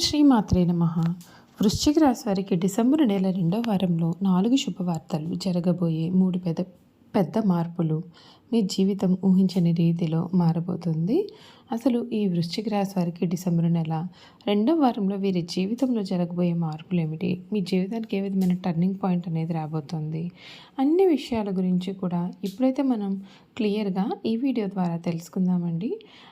శ్రీ మాత్రే నమ. వృశ్చిక రాశి వారికి డిసెంబర్ నెల రెండో వారంలో నాలుగు శుభవార్తలు జరగబోయే మూడు పెద్ద పెద్ద మార్పులు మీ జీవితం ఊహించని రీతిలో మారబోతుంది. అసలు ఈ వృశ్చిక రాశి వారికి డిసెంబర్ నెల రెండో వారంలో వీరి జీవితంలో జరగబోయే మార్పులు ఏమిటి? మీ జీవితానికి ఏ విధమైన టర్నింగ్ పాయింట్ అనేది రాబోతుంది? అన్ని విషయాల గురించి కూడా ఇప్పుడైతే మనం క్లియర్గా ఈ వీడియో ద్వారా తెలుసుకుందామండి.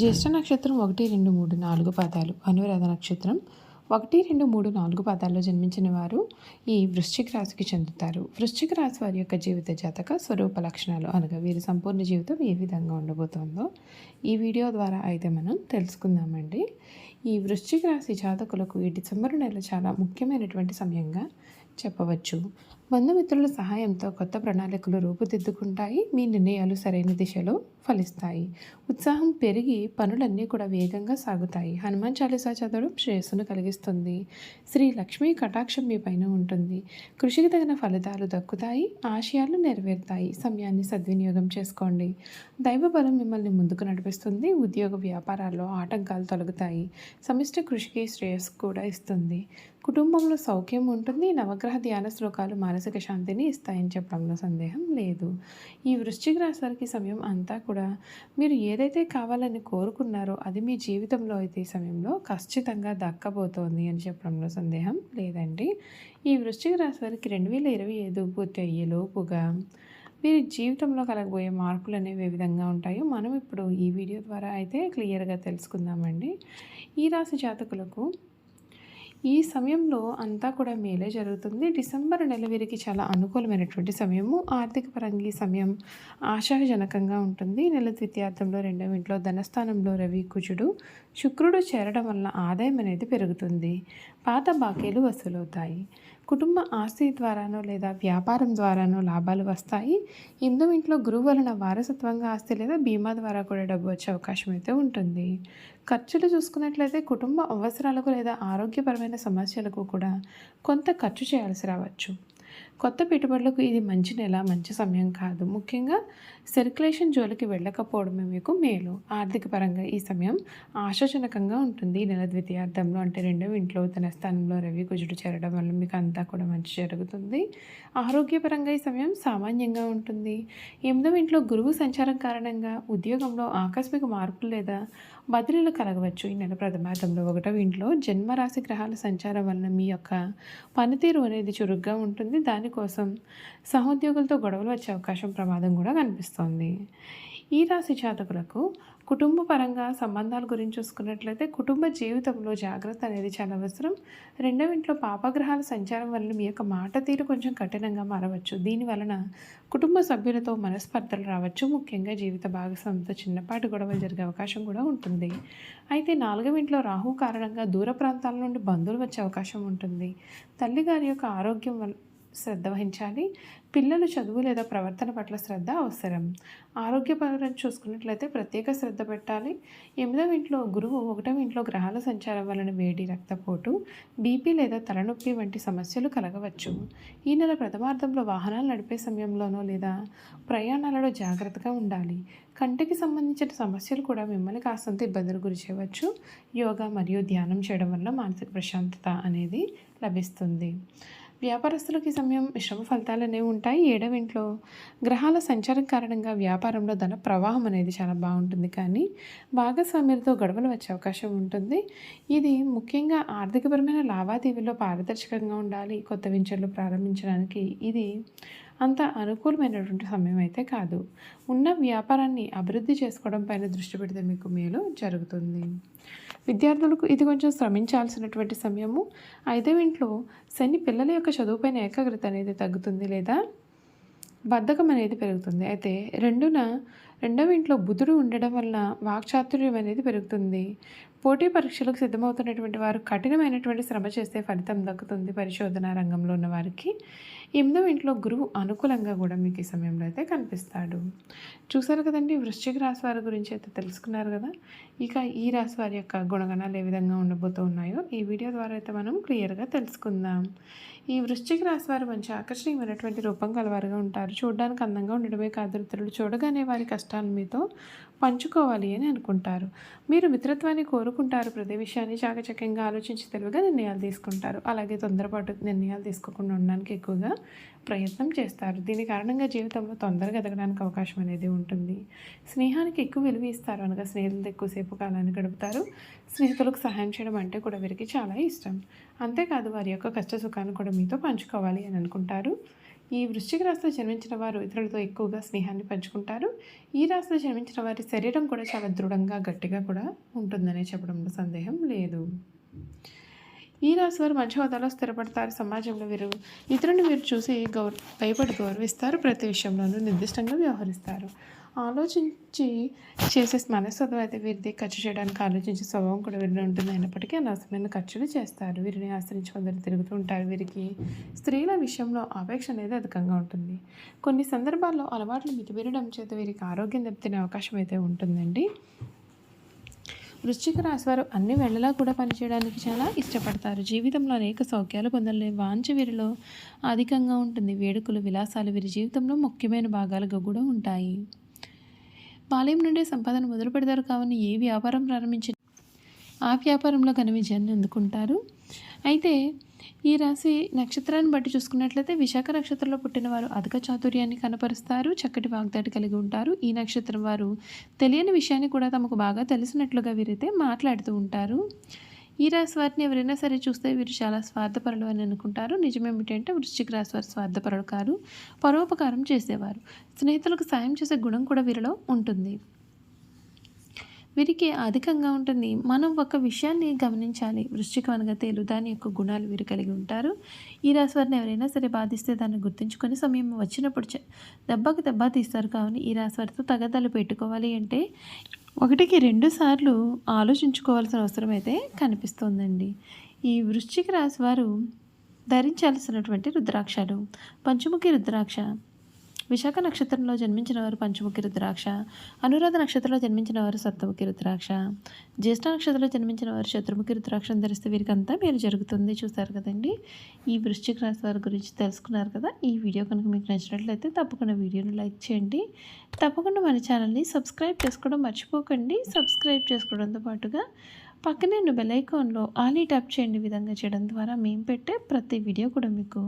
జ్యేష్ఠ నక్షత్రం ఒకటి రెండు మూడు నాలుగు పాదాలు. అనురాధ నక్షత్రం ఒకటి రెండు మూడు నాలుగు పాదాల్లో జన్మించిన వారు ఈ వృశ్చిక రాశికి చెందుతారు. వృశ్చిక రాశి వారి యొక్క జీవిత జాతక స్వరూప లక్షణాలు అనగా వీరి సంపూర్ణ జీవితం ఏ విధంగా ఉండబోతోందో ఈ వీడియో ద్వారా అయితే మనం తెలుసుకుందామండి. ఈ వృశ్చిక రాశి జాతకులకు ఈ డిసెంబర్ నెల చాలా ముఖ్యమైనటువంటి సమయంగా చెప్పవచ్చు. బంధుమిత్రుల సహాయంతో కొత్త ప్రణాళికలు రూపుదిద్దుకుంటాయి. మీ నిర్ణయాలు సరైన దిశలో ఫలిస్తాయి. ఉత్సాహం పెరిగి పనులన్నీ కూడా వేగంగా సాగుతాయి. హనుమాన్ చాలీసా చదవడం శ్రేయస్సును కలిగిస్తుంది. శ్రీ లక్ష్మీ కటాక్షం మీ పైన ఉంటుంది. కృషికి తగిన ఫలితాలు దక్కుతాయి. ఆశయాలు నెరవేరుతాయి. సమయాన్ని సద్వినియోగం చేసుకోండి. దైవ బలం మిమ్మల్ని ముందుకు నడిపిస్తుంది. ఉద్యోగ వ్యాపారాల్లో ఆటంకాలు తొలగుతాయి. సమిష్టి కృషికి శ్రేయస్సు కూడా ఇస్తుంది. కుటుంబంలో సౌఖ్యం ఉంటుంది. నవగ్రహ ధ్యాన శ్లోకాలు మానసిక శాంతిని ఇస్తాయని చెప్పడంలో సందేహం లేదు. ఈ వృశ్చిక రాశి సమయం అంతా కూడా మీరు ఏదైతే కావాలని కోరుకున్నారో అది మీ జీవితంలో అయితే ఈ సమయంలో ఖచ్చితంగా దక్కబోతోంది అని చెప్పడంలో సందేహం లేదండి. ఈ వృశ్చిక రాశి వారికి రెండు వేల ఇరవై ఐదు పూర్తి అయ్యేలోపుగా వీరి జీవితంలో కలగబోయే మార్పులు అనేవి ఏ విధంగా ఉంటాయో మనం ఇప్పుడు ఈ వీడియో ద్వారా అయితే క్లియర్గా తెలుసుకుందామండి. ఈ రాశి జాతకులకు ఈ సమయంలో అంతా కూడా మేలే జరుగుతుంది. డిసెంబర్ నెల వీరికి చాలా అనుకూలమైనటువంటి సమయము. ఆర్థిక పరంగా ఈ సమయం ఆశాజనకంగా ఉంటుంది. నెల ద్వితీయార్థంలో రెండవ ఇంట్లో ధనస్థానంలో రవి కుజుడు శుక్రుడు చేరడం వల్ల ఆదాయం అనేది పెరుగుతుంది. పాత బాకీలు వసూలవుతాయి. కుటుంబ ఆస్తి ద్వారానో లేదా వ్యాపారం ద్వారానో లాభాలు వస్తాయి. ఎనిమిదో ఇంట్లో గురువు వలన వారసత్వంగా ఆస్తి లేదా బీమా ద్వారా కూడా డబ్బు వచ్చే అవకాశం అయితే ఉంటుంది. ఖర్చులు చూసుకున్నట్లయితే కుటుంబ అవసరాలకు లేదా ఆరోగ్యపరమైన సమస్యలకు కూడా కొంత ఖర్చు చేయాల్సి రావచ్చు. కొత్త పెట్టుబడులకు ఇది మంచి నెల మంచి సమయం కాదు. ముఖ్యంగా సర్క్యులేషన్ జోలికి వెళ్ళకపోవడమే మీకు మేలు. ఆర్థిక పరంగా ఈ సమయం ఆశాజనకంగా ఉంటుంది. ఈ నెల ద్వితీయార్థంలో అంటే రెండవ ఇంట్లో తన స్థానంలో రవి కుజుడు చేరడం వల్ల మీకు అంతా కూడా మంచి జరుగుతుంది. ఆరోగ్యపరంగా ఈ సమయం సామాన్యంగా ఉంటుంది. ఎనిమిదవ ఇంట్లో గురువు సంచారం కారణంగా ఉద్యోగంలో ఆకస్మిక మార్పులు లేదా బదిలీలు కలగవచ్చు. ఈ నెల ప్రథమార్థంలో ఒకటవ ఇంట్లో జన్మరాశి గ్రహాల సంచారం వలన మీ యొక్క పనితీరు అనేది చురుగ్గా ఉంటుంది. దానికోసం సహోద్యోగులతో గొడవలు వచ్చే అవకాశం ప్రమాదం కూడా కనిపిస్తోంది. ఈ రాశి జాతకులకు కుటుంబ పరంగా సంబంధాల గురించి చూసుకున్నట్లయితే కుటుంబ జీవితంలో జాగ్రత్త అనేది చాలా అవసరం. రెండవ ఇంట్లో పాపగ్రహాల సంచారం వలన మీ యొక్క మాట తీరు కొంచెం కఠినంగా మారవచ్చు. దీని వలన కుటుంబ సభ్యులతో మనస్పర్ధలు రావచ్చు. ముఖ్యంగా జీవిత భాగస్వామితో చిన్నపాటి గొడవలు జరిగే అవకాశం కూడా ఉంటుంది. అయితే నాలుగవ ఇంట్లో రాహు కారణంగా దూర ప్రాంతాల నుండి బంధువులు వచ్చే అవకాశం ఉంటుంది. తల్లిగారి యొక్క ఆరోగ్యం వల్ల శ్రద్ధ వహించాలి. పిల్లలు చదువు లేదా ప్రవర్తన పట్ల శ్రద్ధ అవసరం. ఆరోగ్యపరంగా చూసుకున్నట్లయితే ప్రత్యేక శ్రద్ధ పెట్టాలి. ఎనిమిదవ ఇంట్లో గురువు ఒకటవ ఇంట్లో గ్రహాల సంచారం వలన వేడి రక్తపోటు బీపీ లేదా తలనొప్పి వంటి సమస్యలు కలగవచ్చు. ఈ నెల ప్రథమార్థంలో వాహనాలు నడిపే సమయంలోనో లేదా ప్రయాణాలలో జాగ్రత్తగా ఉండాలి. కంటికి సంబంధించిన సమస్యలు కూడా మిమ్మల్ని కాస్తంత ఇబ్బందులు గురి చేయవచ్చు. యోగా మరియు ధ్యానం చేయడం వల్ల మానసిక ప్రశాంతత అనేది లభిస్తుంది. వ్యాపారస్తులకు ఈ సమయం మిశ్రమ ఫలితాలు అనేవి ఉంటాయి. ఏడవ ఇంట్లో గ్రహాల సంచారం కారణంగా వ్యాపారంలో ధన ప్రవాహం అనేది చాలా బాగుంటుంది. కానీ భాగస్వామ్యులతో గొడవలు వచ్చే అవకాశం ఉంటుంది. ఇది ముఖ్యంగా ఆర్థికపరమైన లావాదేవీలో పారదర్శకంగా ఉండాలి. కొత్త వెంచర్లు ప్రారంభించడానికి ఇది అంత అనుకూలమైనటువంటి సమయం అయితే కాదు. ఉన్న వ్యాపారాన్ని అభివృద్ధి చేసుకోవడం పైన దృష్టి పెడితే మీకు మేలు జరుగుతుంది. విద్యార్థులకు ఇది కొంచెం శ్రమించాల్సినటువంటి సమయము. ఐదవ ఇంట్లో శని పిల్లల యొక్క చదువుపైన ఏకాగ్రత అనేది తగ్గుతుంది లేదా? బద్ధకం అనేది పెరుగుతుంది. అయితే రెండున రెండవ ఇంట్లో బుధుడు ఉండడం వలన వాక్చాతుర్యం అనేది పెరుగుతుంది. పోటీ పరీక్షలకు సిద్ధమవుతున్నటువంటి వారు కఠినమైనటువంటి శ్రమ చేస్తే ఫలితం దక్కుతుంది పరిశోధన రంగంలో ఉన్న వారికి. ఎనిమిదవ ఇంట్లో గురువు అనుకూలంగా కూడా మీకు ఈ సమయంలో అయితే కనిపిస్తాడు. చూసారు కదండి వృశ్చిక రాశి వారి గురించి అయితే తెలుసుకున్నారు కదా? ఇక ఈ రాశి వారి యొక్క గుణగణాలు ఏ విధంగా ఉండబోతూ ఉన్నాయో ఈ వీడియో ద్వారా అయితే మనం క్లియర్గా తెలుసుకుందాం. ఈ వృశ్చిక రాశి వారు మంచి ఆకర్షణీయమైనటువంటి రూపం కలవారుగా ఉంటారు. చూడడానికి అందంగా ఉండడమే కాదు ఇతరులు చూడగానే వారి కష్టాలను మీతో పంచుకోవాలి అని అనుకుంటారు. మీరు మిత్రత్వాన్ని కోరుకుంటారు. ప్రతి విషయాన్ని చాకచక్యంగా ఆలోచించి తెలివిగా నిర్ణయాలు తీసుకుంటారు. అలాగే తొందరపాటు నిర్ణయాలు తీసుకోకుండా ఉండడానికి ఎక్కువగా ప్రయత్నం చేస్తారు. దీని కారణంగా జీవితంలో తొందరగా ఎదగడానికి అవకాశం అనేది ఉంటుంది. స్నేహానికి ఎక్కువ విలువ ఇస్తారు అనగా స్నేహితులతో ఎక్కువసేపు కాలాన్ని గడుపుతారు. స్నేహితులకు సహాయం చేయడం అంటే కూడా వీరికి చాలా ఇష్టం. అంతేకాదు వారి యొక్క కష్ట సుఖాన్ని కూడా మీతో పంచుకోవాలి అని అనుకుంటారు. ఈ వృశ్చిక రాశిలో జన్మించిన వారు ఇతరులతో ఎక్కువగా స్నేహాన్ని పంచుకుంటారు. ఈ రాశిలో జన్మించిన వారి శరీరం కూడా చాలా దృఢంగా గట్టిగా కూడా ఉంటుందనే చెప్పడంలో సందేహం లేదు. ఈ రాశి వారు మంచి హోదాలో స్థిరపడతారు. సమాజంలో వీరు ఇతరులను వీరు చూసి గౌర భయపడి గౌరవిస్తారు. ప్రతి విషయంలోనూ నిర్దిష్టంగా వ్యవహరిస్తారు. ఆలోచించి చేసే మనస్తత్వం అయితే వీరిది. ఖర్చు చేయడానికి ఆలోచించే స్వభావం కూడా వీరిలో ఉంటుంది. అయినప్పటికీ అనవసరమైన ఖర్చులు చేస్తారు. వీరిని ఆశ్రయించి కొందరు తిరుగుతూ ఉంటారు. వీరికి స్త్రీల విషయంలో ఆపేక్ష అనేది అధికంగా ఉంటుంది. కొన్ని సందర్భాల్లో అలవాట్లు మితిమీరడం చేత వీరికి ఆరోగ్యం దెబ్బతినే అవకాశం అయితే ఉంటుందండి. వృశ్చిక రాశి వారు అన్ని వేళలా కూడా పనిచేయడానికి చాలా ఇష్టపడతారు. జీవితంలో అనేక సౌఖ్యాలు పొందలే వాంఛ వీరిలో అధికంగా ఉంటుంది. వేడుకలు విలాసాలు వీరి జీవితంలో ముఖ్యమైన భాగాలుగా కూడా ఉంటాయి. బాల్యం నుండి సంపాదన మొదలు పెడతారు కావున ఏ వ్యాపారం ప్రారంభించిన ఆ వ్యాపారంలో ఘన విజయాన్ని అందుకుంటారు. అయితే ఈ రాశి నక్షత్రాన్ని బట్టి చూసుకున్నట్లయితే విశాఖ నక్షత్రంలో పుట్టిన వారు అధిక చాతుర్యాన్ని కనపరుస్తారు చక్కటి వాగ్దాటి కలిగి ఉంటారు. ఈ నక్షత్రం వారు తెలియని విషయాన్ని కూడా తమకు బాగా తెలిసినట్లుగా వీరైతే మాట్లాడుతూ ఉంటారు. ఈ రాశి వారిని ఎవరైనా సరే చూస్తే వీరు చాలా స్వార్థపరులు అని అనుకుంటారు. నిజమేమిటంటే వృశ్చిక రాశి వారు స్వార్థపరులు కారు పరోపకారం చేసేవారు. స్నేహితులకు సాయం చేసే గుణం కూడా వీరిలో ఉంటుంది. వీరికి అధికంగా ఉంటుంది. మనం ఒక విషయాన్ని గమనించాలి. వృశ్చికం అనగా తేలు దాని యొక్క గుణాలు వీరు కలిగి ఉంటారు. ఈ రాశి వారిని ఎవరైనా సరే బాధిస్తే దాన్ని గుర్తుంచుకొని సమయం వచ్చినప్పుడు చె- దెబ్బకి దెబ్బ తీస్తారు. కావున ఈ రాశి వారితో తగదాలు పెట్టుకోవాలి అంటే ఒకటికి రెండు సార్లు ఆలోచించుకోవాల్సిన అవసరం అయితే కనిపిస్తోందండి. ఈ వృశ్చిక రాశి వారు ధరించాల్సినటువంటి రుద్రాక్షలు పంచముఖి రుద్రాక్ష విశాఖ నక్షత్రంలో జన్మించిన వారు పంచముఖి రుద్రాక్ష అనురాధ నక్షత్రంలో జన్మించిన వారు సప్తముఖి రుద్రాక్ష. జ్యేష్ఠ నక్షత్రంలో జన్మించిన వారు శత్రుముఖి రుద్రాక్షను ధరిస్తే వీరికి అంతా మేలు జరుగుతుంది. చూస్తారు కదండి? ఈ వృశ్చిక రాశి వారి గురించి తెలుసుకున్నారు కదా? ఈ వీడియో కనుక మీకు నచ్చినట్లయితే తప్పకుండా వీడియోను లైక్ చేయండి. తప్పకుండా మన ఛానల్ని సబ్స్క్రైబ్ చేసుకోవడం మర్చిపోకండి. సబ్స్క్రైబ్ చేసుకోవడంతో పాటుగా పక్కనే ఉన్న బెలైకాన్లో ఆలీ ట్యాప్ చేయండి విధంగా చేయడం ద్వారా మేము పెట్టే ప్రతి వీడియో కూడా మీకు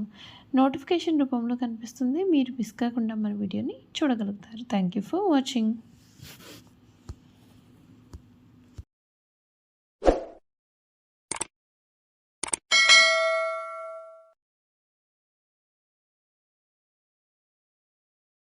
నోటిఫికేషన్ రూపంలో కనిపిస్తుంది. మీరు మిస్ కాకుండా మన వీడియోని చూడగలుగుతారు. Thank you for watching